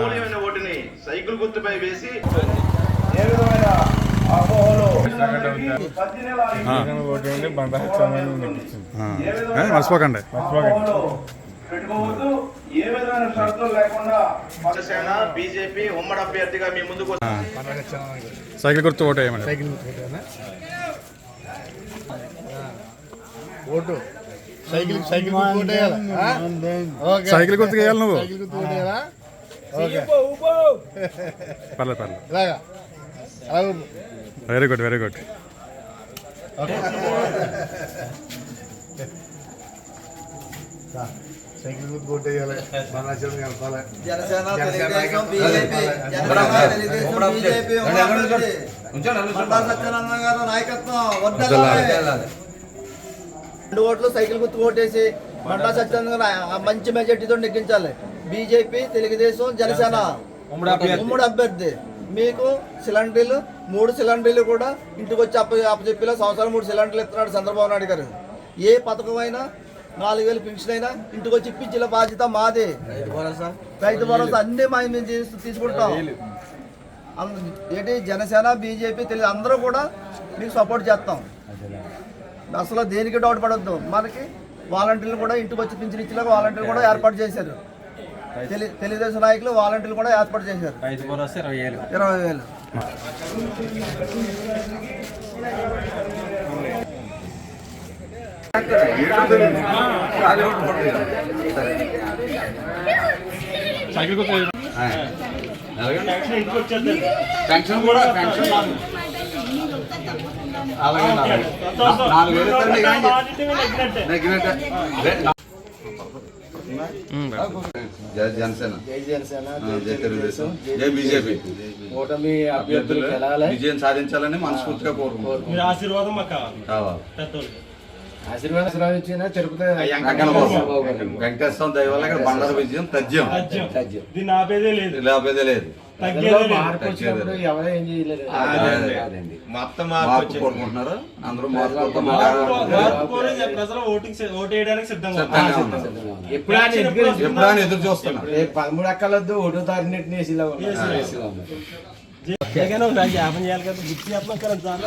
ఓటుని సైకిల్ గుర్తుపై వేసి ఏ విధమైన మర్చిపోకండి. అపోహలు పెట్టుకోవద్దు. ఏ విధమైన షరతులు లేకుండా జనసేన బీజేపీ ఉమ్మడి అభ్యర్థిగా మీ ముందుకు. సైకిల్ గుర్తు vote cycle vote cycle cycle గుర్తు సైకిల్ గుర్తుకు వేయాలి నువ్వు. సైకిల్ గుర్తు ఓటేయాలా ఓకే పర్లేదు పర్లేదు very good very good cycle గుర్తు ఓటేయాలి మన చెడు కలపాలి. జనసేన జనసేన తెలుగుదేశం నాయకులు. బీజేపీ జనసేన తెలుగుదేశం బీజేపీ ఉమ్మడి మండల సత్యనారాయణ గారు నాయకత్వం వర్ధిల్లాలి. రెండు ఓట్లు సైకిల్ గుర్తు ఓటేసి మండల సత్యనారాయణ గారు మంచి మెజార్టీతో నెగ్గించాలి. బీజేపీ తెలుగుదేశం జనసేన. ఉమ్మడి అభ్యర్థి. మీకు సిలిండర్లు మూడు సిలిండర్లు కూడా ఇంటికి వచ్చి అప్ప అప్పచెప్పిలో సంవత్సరం మూడు సిలిండర్లు ఇస్తున్నాడు చంద్రబాబు నాయుడు గారు. ఏ పథకం అయినా నాలుగు వేలు పెన్షన్ అయినా ఇంటికి వచ్చి ఇప్పించిన బాధ్యత మాదే. రైతు భరోసా. అన్ని మేము మేము తీసుకుంటాం. ఏంటి జనసేన బీజేపీ తెలుగు అందరూ కూడా మీకు సపోర్ట్ చేస్తాం. అసలు దేనికి డౌట్ పడొద్దు. మనకి వాలంటీర్లు కూడా ఇంటికి వచ్చి పింఛన్ ఇచ్చేలాగా వాలంటీర్లు కూడా ఏర్పాటు చేశారు. తెలుగుదేశం నాయకులు వాలంటీర్లు కూడా ఏర్పాటు చేశారు. ఇరవై వేలు. పెన్షన్ కూడా పెన్షన్ అలాగే నాలుగు వేలు ఇస్తారండి ఇక నెగ్గినట్టే. అదే నా- జై జనసేన. జై జనసేన ఆ, జై తెలుగుదేశం జై బీజేపీ. ఓటమి అభ్యర్థులు విజయం సాధించాలని మనస్ఫూర్తిగా కోరుకుంటున్నాం. ఆశీర్వాదం కావాలి. కావాలి పెద్దోళ్ళకి ఆశీర్వాదం ఇచ్చిన తిరుపతి వెంకన్నబాబు. వెంకటేశ్వర దయ వల్ల ఇక్కడ బండారు విజయం తథ్యం దీన్ని ఆపేదే లేదు. లేకపోతే లేదు. మొత్తం మార్పు కోరుకుంటున్నారు. అందరూ ప్రజలు ఓటింగ్ సి- ఓటు వేయడానికి సిద్ధంగా ఉన్నారు. సిద్ధంగా ఉన్నారు. ఎప్పుడు ఆయన ఎదుగు- ఎప్పుడు ఆయన ఎదురు చూస్తున్నారు. రేపు పదమూడు అక్కలొద్దు ఒకటో తారీఖు నెట్టిన ఏసీలో జగన్ ఒక జ్ఞాపం చేయాలి కదా. గుర్తు కదా చాలా